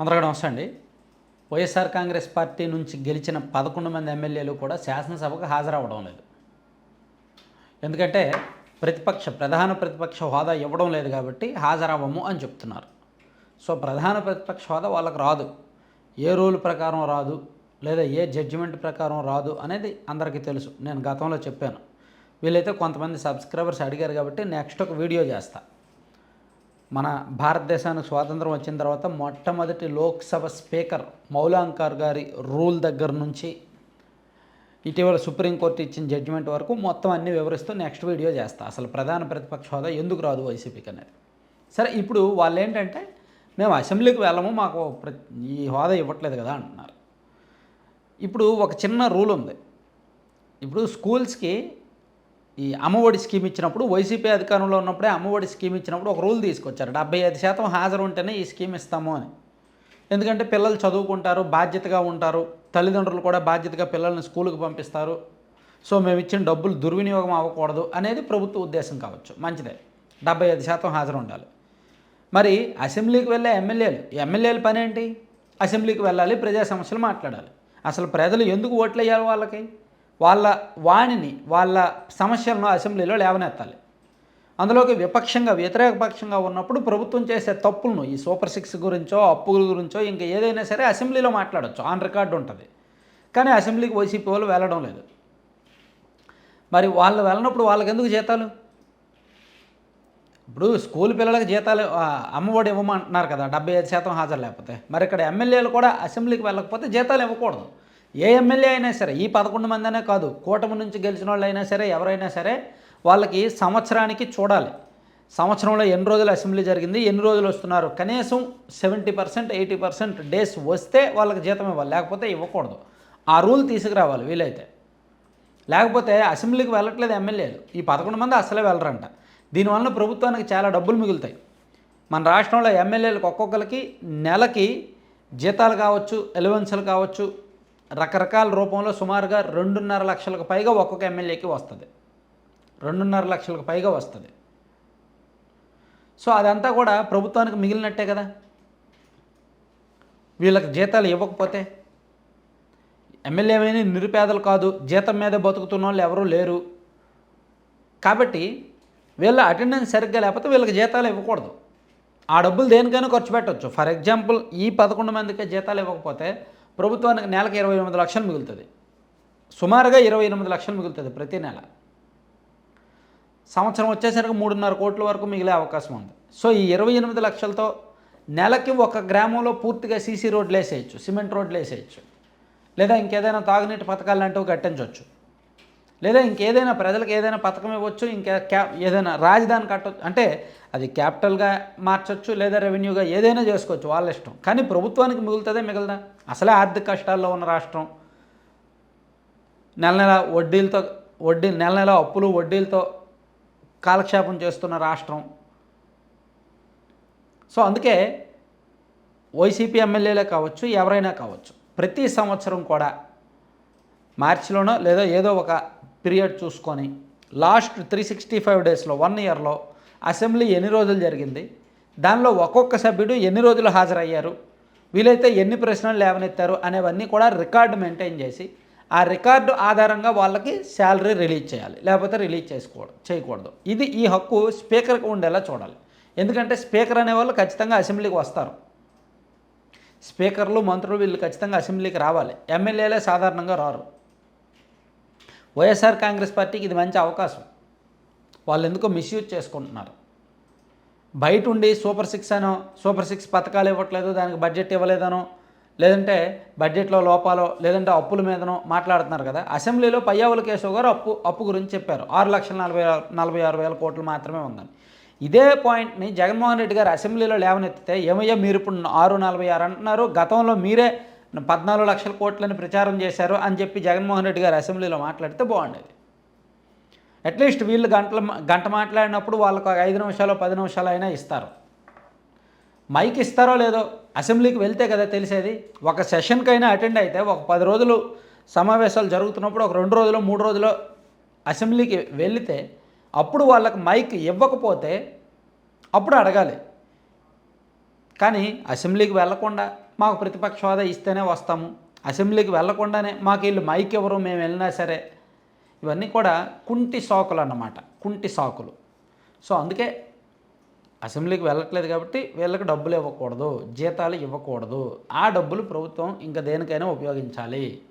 అందరికీ నమస్తే అండి. వైఎస్ఆర్ కాంగ్రెస్ పార్టీ నుంచి గెలిచిన పదకొండు మంది ఎమ్మెల్యేలు కూడా శాసనసభకు హాజరవ్వడం లేదు. ఎందుకంటే ప్రతిపక్ష ప్రధాన ప్రతిపక్ష హోదా ఇవ్వడం లేదు కాబట్టి హాజరవ్వము అని చెప్తున్నారు. సో ప్రధాన ప్రతిపక్ష హోదా వాళ్ళకి రాదు. ఏ రూల్ ప్రకారం రాదు లేదా ఏ జడ్జిమెంట్ ప్రకారం రాదు అనేది అందరికీ తెలుసు. నేను గతంలో చెప్పాను. వీళ్ళైతే కొంతమంది సబ్స్క్రైబర్స్ అడిగారు కాబట్టి నెక్స్ట్ ఒక వీడియో చేస్తా. మన భారతదేశానికి స్వాతంత్రం వచ్చిన తర్వాత మొట్టమొదటి లోక్సభ స్పీకర్ మౌలాంకర్ గారి రూల్ దగ్గర నుంచి ఇటీవల సుప్రీంకోర్టు ఇచ్చిన జడ్జిమెంట్ వరకు మొత్తం అన్ని వివరిస్తూ నెక్స్ట్ వీడియో చేస్తా. అసలు ప్రధాన ప్రతిపక్ష హోదా ఎందుకు రాదు వైసీపీకి అనేది. సరే ఇప్పుడు వాళ్ళు ఏంటంటే మేము అసెంబ్లీకి వెళ్ళము మాకు ఈ హోదా ఇవ్వట్లేదు కదా అంటున్నారు. ఇప్పుడు ఒక చిన్న రూల్ ఉంది. ఇప్పుడు స్కూల్స్కి ఈ అమ్మఒడి స్కీమ్ ఇచ్చినప్పుడు వైసీపీ అధికారంలో ఉన్నప్పుడే అమ్మఒడి స్కీమ్ ఇచ్చినప్పుడు ఒక రూల్ తీసుకొచ్చారు. డెబ్బై ఐదు శాతం హాజరు ఉంటేనే ఈ స్కీమ్ ఇస్తాము అని. ఎందుకంటే పిల్లలు చదువుకుంటారు బాధ్యతగా ఉంటారు. తల్లిదండ్రులు కూడా బాధ్యతగా పిల్లల్ని స్కూల్కి పంపిస్తారు. సో మేము ఇచ్చిన డబ్బులు దుర్వినియోగం అవ్వకూడదు అనేది ప్రభుత్వ ఉద్దేశం కావచ్చు. మంచిదే. డెబ్బై ఐదు శాతం హాజరు ఉండాలి మరి అసెంబ్లీకి వెళ్ళే ఎమ్మెల్యేలు ఎమ్మెల్యేల పని ఏంటి అసెంబ్లీకి వెళ్ళాలి ప్రజా సమస్యలు మాట్లాడాలి. అసలు ప్రజలు ఎందుకు ఓట్లు వేయాలి వాళ్ళకి? వాళ్ళ వాణిని వాళ్ళ సమస్యలను అసెంబ్లీలో లేవనెత్తాలి. అందులోకి విపక్షంగా వ్యతిరేక పక్షంగా ఉన్నప్పుడు ప్రభుత్వం చేసే తప్పులను ఈ సూపర్ సిక్స్ గురించో అప్పుల గురించో ఇంకా ఏదైనా సరే అసెంబ్లీలో మాట్లాడచ్చు. ఆన్ రికార్డు ఉంటుంది. కానీ అసెంబ్లీకి వైసీపీ వాళ్ళు వెళ్ళడం లేదు. మరి వాళ్ళు వెళ్ళినప్పుడు వాళ్ళకి ఎందుకు జీతాలు? ఇప్పుడు స్కూల్ పిల్లలకు జీతాలు అమ్మఒడి ఇవ్వమంటున్నారు కదా డెబ్బై ఐదు శాతం హాజరు లేకపోతే. మరి ఇక్కడ ఎమ్మెల్యేలు కూడా అసెంబ్లీకి వెళ్ళకపోతే జీతాలు ఇవ్వకూడదు. ఏ ఎమ్మెల్యే అయినా సరే ఈ పదకొండు మంది అనే కాదు కూటమి నుంచి గెలిచిన వాళ్ళు అయినా సరే ఎవరైనా సరే వాళ్ళకి సంవత్సరానికి చూడాలి. సంవత్సరంలో ఎన్ని రోజులు అసెంబ్లీ జరిగింది ఎన్ని రోజులు వస్తున్నారు కనీసం seventy percent eighty percent days వస్తే వాళ్ళకి జీతం ఇవ్వాలి లేకపోతే ఇవ్వకూడదు. ఆ రూల్ తీసుకురావాలి వీలైతే. లేకపోతే అసెంబ్లీకి వెళ్ళట్లేదు ఎమ్మెల్యేలు. ఈ పదకొండు మంది అసలే వెళ్ళరంట. దీనివల్ల ప్రభుత్వానికి చాలా డబ్బులు మిగులుతాయి. మన రాష్ట్రంలో ఎమ్మెల్యేలకు ఒక్కొక్కరికి నెలకి జీతాలు కావచ్చు ఎలవెన్సులు కావచ్చు రకరకాల రూపంలో సుమారుగా రెండున్నర లక్షలకు పైగా ఒక్కొక్క ఎమ్మెల్యేకి వస్తుంది. రెండున్నర లక్షలకు పైగా వస్తుంది. సో అదంతా కూడా ప్రభుత్వానికి మిగిలినట్టే కదా? వీళ్ళకి జీతాలు ఇవ్వకపోతే? ఎమ్మెల్యేమైనా నిరుపేదలు కాదు జీతం మీద బతుకుతున్న వాళ్ళు ఎవరూ లేరు. కాబట్టి వీళ్ళ అటెండెన్స్ సరిగ్గా లేకపోతే వీళ్ళకి జీతాలు ఇవ్వకూడదు. ఆ డబ్బులు దేనికైనా ఖర్చు పెట్టవచ్చు ఫర్ ఎగ్జాంపుల్ ఈ పదకొండు మందికి జీతాలు ఇవ్వకపోతే ప్రభుత్వానికి నెలకు ఇరవై ఎనిమిది లక్షలు మిగులుతుంది. సుమారుగా ఇరవై ఎనిమిది లక్షలు మిగులుతుంది ప్రతి నెల. సంవత్సరం వచ్చేసరికి మూడున్నర కోట్ల వరకు మిగిలే అవకాశం ఉంది. సో ఈ ఇరవై ఎనిమిది లక్షలతో నెలకి ఒక గ్రామంలో పూర్తిగా సీసీ రోడ్లు వేసేయచ్చు సిమెంట్ రోడ్లు వేసేయచ్చు. లేదా ఇంకేదైనా తాగునీటి పథకాలు లాంటివి కట్టించవచ్చు. లేదా ఇంకేదైనా ప్రజలకు ఏదైనా పథకం ఇవ్వచ్చు ఇంకా క్యా ఏదైనా రాజధాని కట్టవచ్చు అంటే అది క్యాపిటల్గా మార్చొచ్చు లేదా రెవెన్యూగా ఏదైనా చేసుకోవచ్చు వాళ్ళ ఇష్టం. కానీ ప్రభుత్వానికి మిగులుతుందే మిగలదా? అసలే ఆర్థిక కష్టాల్లో ఉన్న రాష్ట్రం. నెల నెల వడ్డీలతో వడ్డీ నెల నెల అప్పులు వడ్డీలతో కాలక్షేపం చేస్తున్న రాష్ట్రం. సో అందుకే వైసీపీ ఎమ్మెల్యేలే కావచ్చు ఎవరైనా కావచ్చు ప్రతి సంవత్సరం కూడా మార్చిలోనో లేదా ఏదో ఒక పీరియడ్ చూసుకొని లాస్ట్ త్రీ సిక్స్టీ ఫైవ్ డేస్లో వన్ ఇయర్లో అసెంబ్లీ ఎన్ని రోజులు జరిగింది దానిలో ఒక్కొక్క సభ్యుడు ఎన్ని రోజులు హాజరయ్యారు వీలైతే ఎన్ని ప్రశ్నలు లేవనెత్తారు అనేవన్నీ కూడా రికార్డు మెయింటైన్ చేసి ఆ రికార్డు ఆధారంగా వాళ్ళకి శాలరీ రిలీజ్ చేయాలి. లేకపోతే రిలీజ్ చేసుకోవడం చేయకూడదు. ఇది ఈ హక్కు స్పీకర్కి ఉండేలా చూడాలి. ఎందుకంటే స్పీకర్ అనేవాళ్ళు ఖచ్చితంగా అసెంబ్లీకి వస్తారు. స్పీకర్లు మంత్రులు వీళ్ళు ఖచ్చితంగా అసెంబ్లీకి రావాలి. ఎమ్మెల్యేలే సాధారణంగా రారు. వైఎస్ఆర్ కాంగ్రెస్ పార్టీకి ఇది మంచి అవకాశం. వాళ్ళు ఎందుకో మిస్యూజ్ చేసుకుంటున్నారు. బయట ఉండి సూపర్ సిక్స్ అనో సూపర్ సిక్స్ పథకాలు ఇవ్వట్లేదు దానికి బడ్జెట్ ఇవ్వలేదనో లేదంటే బడ్జెట్లో లోపాలో లేదంటే అప్పుల మీదనో మాట్లాడుతున్నారు కదా. అసెంబ్లీలో పయ్యావుల కేశవ్ గారు అప్పు అప్పు గురించి చెప్పారు. ఆరు లక్షల నలభై నలభై ఆరు వేల కోట్లు మాత్రమే ఉందని. ఇదే పాయింట్ని జగన్మోహన్ రెడ్డి గారు అసెంబ్లీలో లేవనెత్తితే ఏమయ్యా మీరు ఇప్పుడు ఆరు నలభై ఆరు అంటున్నారు గతంలో మీరే పద్నాలుగు లక్షల కోట్లని ప్రచారం చేశారు అని చెప్పి జగన్మోహన్ రెడ్డి గారు అసెంబ్లీలో మాట్లాడితే బాగుండేది. అట్లీస్ట్ వీళ్ళు గంటల గంట మాట్లాడినప్పుడు వాళ్ళకు ఐదు నిమిషాలు పది నిమిషాలు అయినా ఇస్తారు. మైక్ ఇస్తారో లేదో అసెంబ్లీకి వెళ్తే కదా తెలిసేది. ఒక సెషన్కైనా అటెండ్ అయితే ఒక పది రోజులు సమావేశాలు జరుగుతున్నప్పుడు ఒక రెండు రోజులు మూడు రోజులు అసెంబ్లీకి వెళితే అప్పుడు వాళ్ళకి మైక్ ఇవ్వకపోతే అప్పుడు అడగాలి. కానీ అసెంబ్లీకి వెళ్ళకుండా మాకు ప్రతిపక్ష హోదా ఇస్తేనే వస్తాము. అసెంబ్లీకి వెళ్ళకుండానే మాకు వీళ్ళు మైక్ ఎవరు మేము వెళ్ళినా సరే ఇవన్నీ కూడా కుంటి సాకులు అన్నమాట. కుంటి సాకులు. సో అందుకే అసెంబ్లీకి వెళ్ళట్లేదు కాబట్టి వీళ్ళకి డబ్బులు ఇవ్వకూడదు జీతాలు ఇవ్వకూడదు. ఆ డబ్బులు ప్రభుత్వం ఇంకా దేనికైనా ఉపయోగించాలి.